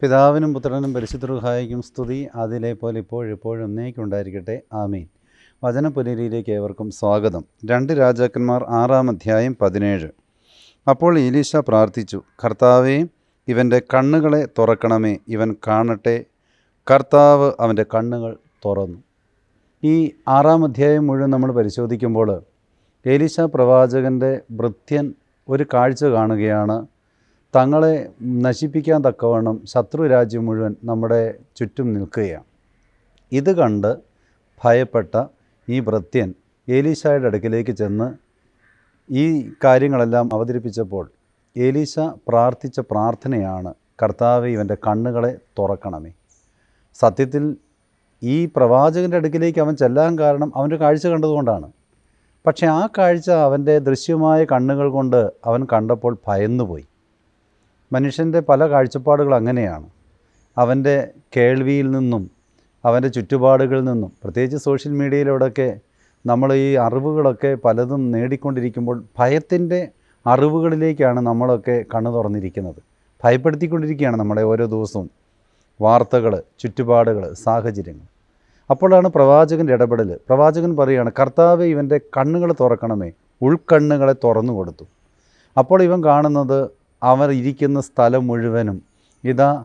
പിതാവിനും പുത്രനും പരിശുദ്ധരുഹായിക്കും സ്തുതി. അതിലെ പോലെ ഇപ്പോഴെപ്പോഴും ഉണ്ടായിരിക്കട്ടെ ആമീൻ. വചനപുനരിയിലേക്ക് ഏവർക്കും സ്വാഗതം. രണ്ട് രാജാക്കന്മാർ ആറാം അധ്യായം പതിനേഴ്. അപ്പോൾ ഈലീശ പ്രാർത്ഥിച്ചു കർത്താവേ ഇവന്റെ കണ്ണുകളെ തുറക്കണമേ ഇവൻ കാണട്ടെ. കർത്താവ് അവന്റെ കണ്ണുകൾ തുറന്നു. ഈ ആറാം അധ്യായം മുഴുവൻ നമ്മൾ പരിശോധിക്കുമ്പോൾ ഏലീശ പ്രവാചകന്റെ ഭൃത്യൻ ഒരു കാഴ്ച കാണുകയാണ്. തങ്ങളെ നശിപ്പിക്കാൻ തക്കവണ്ണം ശത്രു രാജ്യം മുഴുവൻ നമ്മുടെ ചുറ്റും നിൽക്കുകയാണ്. ഇത് കണ്ട് ഭയപ്പെട്ട ഈ ഭൃത്യൻ ഏലീശായുടെ അടുക്കിലേക്ക് ചെന്ന് ഈ കാര്യങ്ങളെല്ലാം അവതരിപ്പിച്ചപ്പോൾ ഏലീശ പ്രാർത്ഥിച്ച പ്രാർത്ഥനയാണ് കർത്താവ് ഇവന്റെ കണ്ണുകളെ തുറക്കണമേ. സത്യത്തിൽ ഈ പ്രവാചകന്റെ അടുക്കിലേക്ക് അവൻ ചെല്ലാൻ കാരണം അവന്റെ കാഴ്ച കണ്ടതുകൊണ്ടാണ്. പക്ഷേ ആ കാഴ്ച അവന്റെ ദൃശ്യമായ കണ്ണുകൾ കൊണ്ട് അവൻ കണ്ടപ്പോൾ ഭയന്നുപോയി. മനുഷ്യന്റെ പല കാഴ്ചപ്പാടുകൾ അങ്ങനെയാണ്. അവന്റെ കേൾവിയിൽ നിന്നും അവന്റെ ചുറ്റുപാടുകളിൽ നിന്നും പ്രത്യേകിച്ച് സോഷ്യൽ മീഡിയയിലൂടെയൊക്കെ നമ്മൾ ഈ അറിവുകളൊക്കെ പലതും നേടിക്കൊണ്ടിരിക്കുമ്പോൾ ഭയത്തിന്റെ അറിവുകളിലേക്കാണ് നമ്മളൊക്കെ കണ്ണു തുറന്നിരിക്കുന്നത്. ഭയപ്പെടുത്തിക്കൊണ്ടിരിക്കുകയാണ് നമ്മളെ ഓരോ ദിവസവും വാർത്തകൾ ചുറ്റുപാടുകൾ സാഹചര്യങ്ങൾ. അപ്പോഴാണ് പ്രവാചകന്റെ ഇടപെടൽ പ്രവാചകൻ പറയുകയാണ് കർത്താവ് ഇവന്റെ കണ്ണുകൾ തുറക്കണമേ. ഉൾക്കണ്ണുകളെ തുറന്നു കൊടുത്തു അപ്പോൾ ഇവൻ കാണുന്നത് അവർ ഇരിക്കുന്ന സ്ഥലം മുഴുവനും ഇതാ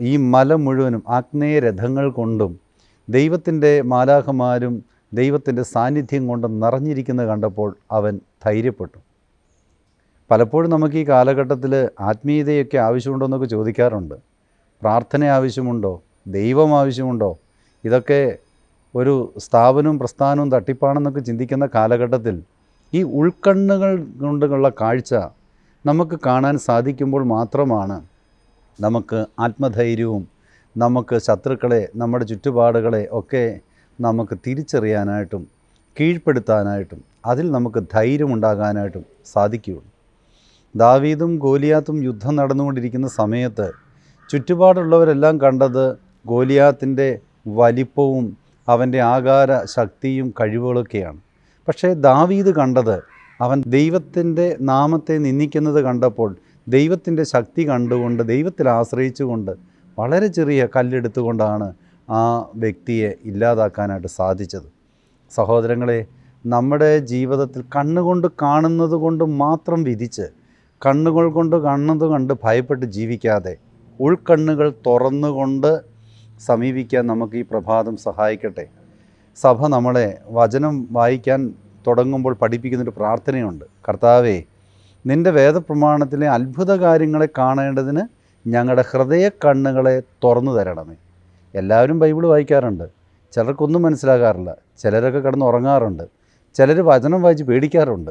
ഈ മല മുഴുവനും ആഗ്നേയ രഥങ്ങൾ കൊണ്ടും ദൈവത്തിന്റെ മാലാഖമാരും ദൈവത്തിന്റെ സാന്നിധ്യം കൊണ്ടും നിറഞ്ഞിരിക്കുന്നത് കണ്ടപ്പോൾ അവൻ ധൈര്യപ്പെട്ടു. പലപ്പോഴും നമുക്ക് ഈ കാലഘട്ടത്തിൽ ആത്മീയതയൊക്കെ ആവശ്യമുണ്ടോ എന്നൊക്കെ ചോദിക്കാറുണ്ട്. പ്രാർത്ഥന ആവശ്യമുണ്ടോ? ദൈവം ആവശ്യമുണ്ടോ? ഇതൊക്കെ ഒരു സ്ഥാപനവും പ്രസ്ഥാനവും തട്ടിപ്പാണെന്നൊക്കെ ചിന്തിക്കുന്ന കാലഘട്ടത്തിൽ ഈ ഉൾക്കണ്ണുകൾ കൊണ്ടുള്ള കാഴ്ച നമുക്ക് കാണാൻ സാധിക്കുമ്പോൾ മാത്രമാണ് നമുക്ക് ആത്മധൈര്യവും നമുക്ക് ശത്രുക്കളെ നമ്മുടെ ചുറ്റുപാടുകളെ ഒക്കെ നമുക്ക് തിരിച്ചറിയാനായിട്ടും കീഴ്പ്പെടുത്താനായിട്ടും അതിൽ നമുക്ക് ധൈര്യമുണ്ടാകാനായിട്ടും സാധിക്കുകയുള്ളൂ. ദാവീദും ഗോലിയാത്തും യുദ്ധം നടന്നുകൊണ്ടിരിക്കുന്ന സമയത്ത് ചുറ്റുപാടുള്ളവരെല്ലാം കണ്ടത് ഗോലിയാത്തിന്റെ വലിപ്പവും അവന്റെ ആകാര ശക്തിയും കഴിവുകളൊക്കെയാണ്. പക്ഷേ ദാവീദ് കണ്ടത് അവൻ ദൈവത്തിന്റെ നാമത്തെ നിന്ദിക്കുന്നത് കണ്ടപ്പോൾ ദൈവത്തിന്റെ ശക്തി കണ്ടുകൊണ്ട് ദൈവത്തിൽ ആശ്രയിച്ചുകൊണ്ട് വളരെ ചെറിയ കല്ലെടുത്തുകൊണ്ടാണ് ആ വ്യക്തിയെ ഇല്ലാതാക്കാനായിട്ട് സാധിച്ചത്. സഹോദരങ്ങളെ നമ്മുടെ ജീവിതത്തിൽ കണ്ണുകൊണ്ട് കാണുന്നത് കൊണ്ട് മാത്രം വിധിച്ച് കണ്ണുകൾ കൊണ്ട് കാണുന്നത് കണ്ട് ഭയപ്പെട്ട് ജീവിക്കാതെ ഉൾക്കണ്ണുകൾ തുറന്നുകൊണ്ട് സമീപിക്കാൻ നമുക്ക് ഈ പ്രഭാതം സഹായിക്കട്ടെ. സഭ നമ്മളെ വചനം വായിക്കാൻ തുടങ്ങുമ്പോൾ പഠിപ്പിക്കുന്നൊരു പ്രാർത്ഥനയുണ്ട്. കർത്താവേ നിന്റെ വേദപ്രമാണത്തിലെ അത്ഭുത കാര്യങ്ങളെ കാണേണ്ടതിന് ഞങ്ങളുടെ ഹൃദയ കണ്ണുകളെ തുറന്നു തരണമേ. എല്ലാവരും ബൈബിൾ വായിക്കാറുണ്ട്. ചിലർക്കൊന്നും മനസ്സിലാകാറില്ല. ചിലരൊക്കെ കിടന്ന് ഉറങ്ങാറുണ്ട്. ചിലർ വചനം വായിച്ച് പേടിക്കാറുണ്ട്.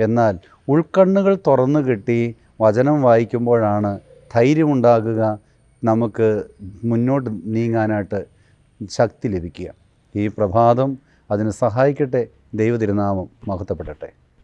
എന്നാൽ ഉൾക്കണ്ണുകൾ തുറന്നു കിട്ടി വചനം വായിക്കുമ്പോഴാണ് ധൈര്യമുണ്ടാകുക നമുക്ക് മുന്നോട്ട് നീങ്ങാനായിട്ട് ശക്തി ലഭിക്കുക. ഈ പ്രഭാതം അതിന് സഹായിക്കട്ടെ ദൈവതിരുനാമം മഹത്വപ്പെടട്ടെ.